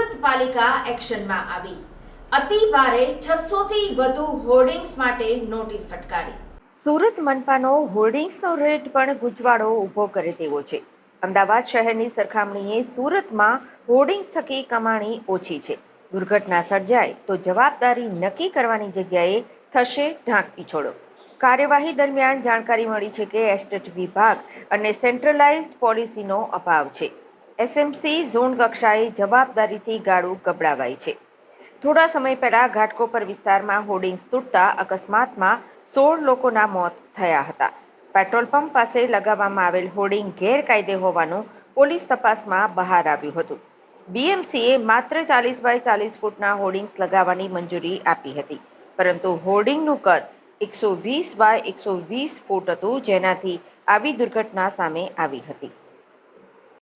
નગરપાલિકા એક્શનમાં આવી. અતિ ભારે છસો થી વધુ હોર્ડિંગ્સ માટે નોટિસ ફટકારી. સુરત મનપાનો હોર્ડિંગ્સનો રેટ પણ ગુજવાડો ઊભો કરે તેવો છે. અમદાવાદ શહેરની સરખામણીએ સુરતમાં હોર્ડિંગ્સ થકી કમાણી ઓછી છે. દુર્ઘટના સર્જાય તો જવાબદારી નક્કી કરવાની જગ્યાએ થશે ઢાંક પીછોડો. કાર્યવાહી દરમિયાન જાણકારી મળી છે કે એસ્ટેટ વિભાગ અને સેન્ટ્રલાઇઝ્ડ પોલિસીનો અભાવ છે. એસએમસી ઝોન કક્ષાએ જવાબદારીથી ગાળું ગબડાવાય છે. થોડા સમય પહેલા ઘાટકોપર વિસ્તારમાં હોર્ડિંગ્સ તૂટતા અકસ્માતમાં સોળ લોકોના મોત થયા હતા. પેટ્રોલ પંપ પાસે લગાવવામાં આવેલ હોર્ડિંગ ગેરકાયદે હોવાનું પોલીસ તપાસમાં બહાર આવ્યું હતું. બીએમસીએ માત્ર ચાલીસ બાય ચાલીસ ફૂટના હોર્ડિંગ્સ લગાવવાની મંજૂરી આપી હતી. પરંતુ હોર્ડિંગનું કદ એકસો વીસ બાય એકસો વીસ ફૂટ હતું, જેનાથી આવી દુર્ઘટના સામે આવી હતી.